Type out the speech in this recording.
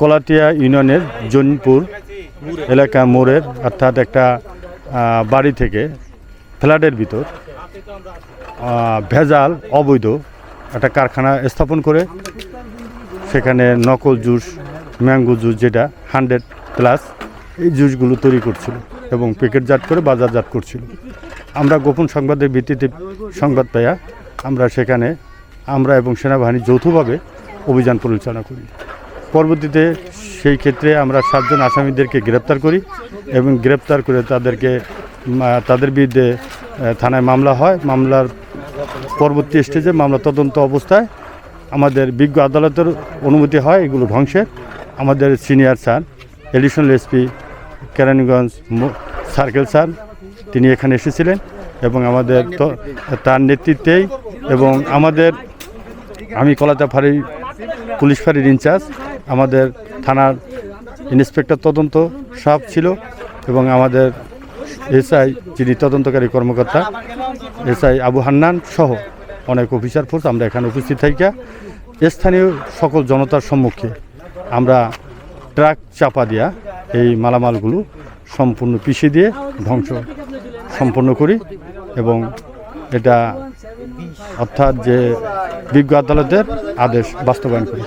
কলাটিয়া ইউনিয়নের জৈনপুর এলাকা মোড়ের, অর্থাৎ একটা বাড়ি থেকে, ফ্ল্যাটের ভিতর ভেজাল, অবৈধ একটা কারখানা স্থাপন করে সেখানে নকল জুস, ম্যাঙ্গো জুস যেটা হান্ড্রেড প্লাস এই জুসগুলো তৈরি করছিল এবং প্যাকেটজাত করে বাজারজাত করছিল। আমরা গোপন সংবাদের ভিত্তিতে সংবাদ পাইয়া আমরা সেখানে আমরা এবং সেনাবাহিনী যৌথভাবে অভিযান পরিচালনা করি। পরবর্তীতে সেই ক্ষেত্রে আমরা সাতজন আসামিদেরকে গ্রেপ্তার করি এবং গ্রেপ্তার করে তাদেরকে তাদের বিরুদ্ধে থানায় মামলা হয়। মামলার পরবর্তী স্টেজে মামলা তদন্ত অবস্থায় আমাদের বিজ্ঞ আদালতের অনুমতি হয়, এগুলো ধ্বংসের। আমাদের senior sir, additional SP Keraniganj circle sir, তিনি এখানে এসেছিলেন এবং আমাদের তার নেতৃত্বেই এবং আমাদের, আমি কলাতা ফাঁড়ি পুলিশ ফাঁড়ির ইনচার্জ, আমাদের থানার ইন্সপেক্টর তদন্ত সাপ ছিল এবং আমাদের এসআই যিনি তদন্তকারী কর্মকর্তা, এসআই আবু হান্নান সহ অনেক অফিসার ফোর্স আমরা এখানে উপস্থিত থাকি স্থানীয় সকল জনতার সম্মুখে আমরা ট্রাক চাপা দিয়া এই মালামালগুলো সম্পূর্ণ পিষে দিয়ে ধ্বংস সম্পন্ন করি এবং এটা অর্থাৎ যে বিজ্ঞ আদালতের আদেশ বাস্তবায়ন করি।